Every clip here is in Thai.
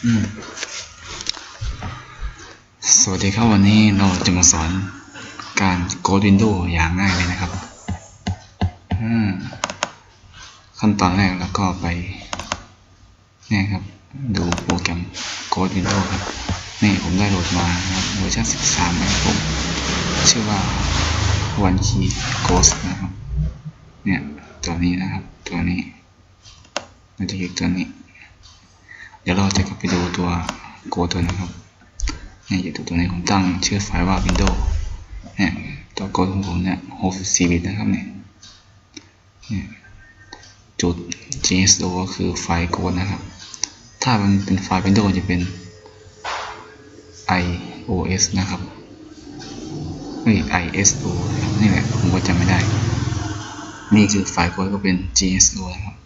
สวัสดีครับวันนี้เราจะมาสอนการ Code Windows อย่างง่ายเลยนะครับ ขั้นตอนแรกแล้วก็ไปนี่ครับ ดูโปรแกรม Code Windows ครับ นี่ผมได้โหลดมานะครับเวอร์ชัน13นะครับผมชื่อว่า One Key Ghost นะครับ เนี่ย ตัวนี้นะครับ ตัวนี้เราจะคลิกตัวนี้ ดี๋ยวเราจะกลับไปดูตัวโกตัวนะครับเนี่ยอยู่ตัวนี้ผมตั้งชื่อไฟล์ว่า Windows เนี่ยตัวโกดของผมเนี่ย64บิตนะครับเนี่ยจุด GSO ก็คือไฟล์โกดนะครับ ถ้ามันเป็นไฟล์ Windows จะเป็น iOS นะครับเฮ้ย ISO นี่แหละผมก็จำไม่ได้ นี่คือไฟล์โกดก็เป็น GSO นะครับ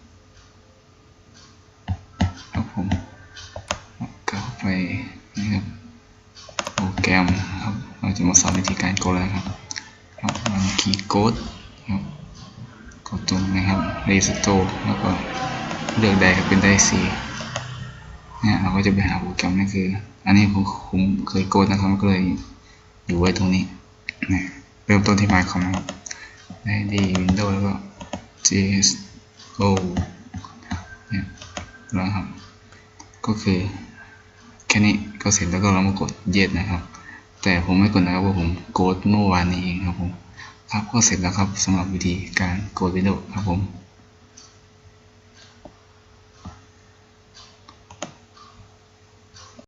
แกรมครับ เราจะมาสอนวิธีการโกดแล้วครับครับมันคีย์โกดครับกดตรงนะครับ Restore แล้วก็เลือกได้ครับเป็นได้ C เนี่ยเราก็จะไปหาโปรแกรมนี่คือ อันนี้ผมผมเคยโกดนะครับก็เลยอยู่ไว้ตรงนี้นะเริ่มต้นที่ Mycom นะครับได้ดี Windows แล้วก็ GSO เนี่ยแล้วครับก็คือ ค่นี้ก็เสร็จแล้วก็เรามากดเย็ดนะครับ แต่ผมไม่กดนะครับว่าผมโกดเมื่อวานนี้เองครับผมครับก็เสร็จแล้วครับสำหรับวิธีการโกดวิดีโอครับผม